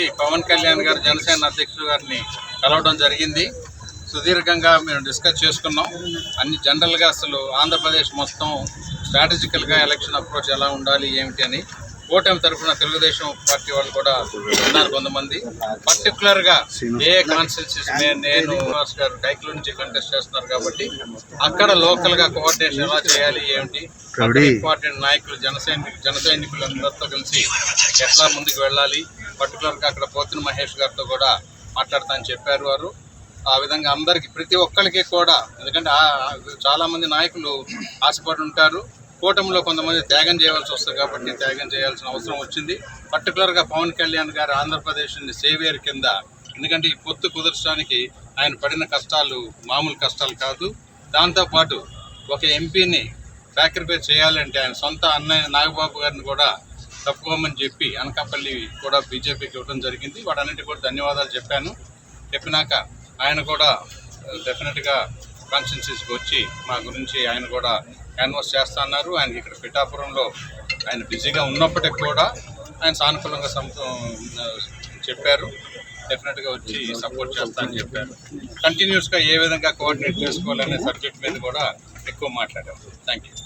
వచ్చి పవన్ కళ్యాణ్ గారు జనసేన అధ్యక్షుడు గారిని కలవడం జరిగింది. సుదీర్ఘంగా మేము డిస్కస్ చేసుకున్నాం. అన్ని జనరల్గా అసలు ఆంధ్రప్రదేశ్ మొత్తం స్ట్రాటజికల్గా ఎలక్షన్ అప్రోచ్ ఎలా ఉండాలి ఏమిటి అని కూటమి తరఫున తెలుగుదేశం పార్టీ వాళ్ళు కూడా ఉన్నారు కొంతమంది. పర్టికులర్గా ఏ కాన్స్టిట్యూన్సీస్ నేను గారు కైకుల నుంచి కంటెస్ట్ చేస్తున్నారు కాబట్టి అక్కడ లోకల్గా కోఆర్డినేషన్ ఎలా చేయాలి ఏమిటి? ఇంపార్టెంట్ నాయకులు జన సైనికులు జన కలిసి ఎట్లా ముందుకు వెళ్ళాలి? పర్టికులర్గా అక్కడ పోతిన మహేష్ గారితో కూడా మాట్లాడతానని చెప్పారు వారు. ఆ విధంగా అందరికి ప్రతి ఒక్కరికి కూడా ఎందుకంటే చాలామంది నాయకులు ఆశపడి ఉంటారు కూటమిలో కొంతమంది త్యాగం చేయవలసి వస్తుంది కాబట్టి త్యాగం చేయాల్సిన అవసరం వచ్చింది. పర్టికులర్గా పవన్ కళ్యాణ్ గారు ఆంధ్రప్రదేశ్ని సేవియర్ కింద ఎందుకంటే ఈ పొత్తు కుదర్చడానికి ఆయన పడిన కష్టాలు మామూలు కష్టాలు కాదు. దాంతోపాటు ఒక ఎంపీని సాక్రిఫైస్ చేయాలంటే ఆయన సొంత అన్నయ్య నాగబాబు గారిని కూడా తప్పుకోమని చెప్పి అనకాపల్లి కూడా బీజేపీకి ఇవ్వడం జరిగింది. వాటన్నిటి కూడా ధన్యవాదాలు చెప్పాను. చెప్పినాక ఆయన కూడా uh, డెఫినెట్గా కాన్స్టిట్యూన్సీస్కి వచ్చి మా గురించి ఆయన కూడా క్యాన్వాస్ చేస్తా అన్నారు. ఆయన ఇక్కడ పిఠాపురంలో ఆయన బిజీగా ఉన్నప్పటికి కూడా ఆయన సానుకూలంగా uh, చెప్పారు. డెఫినెట్గా వచ్చి సపోర్ట్ చేస్తా అని చెప్పారు. కంటిన్యూస్గా ఏ విధంగా కోఆర్డినేట్ చేసుకోవాలనే సబ్జెక్ట్ మీద కూడా ఎక్కువ మాట్లాడాము థ్యాంక్ యూ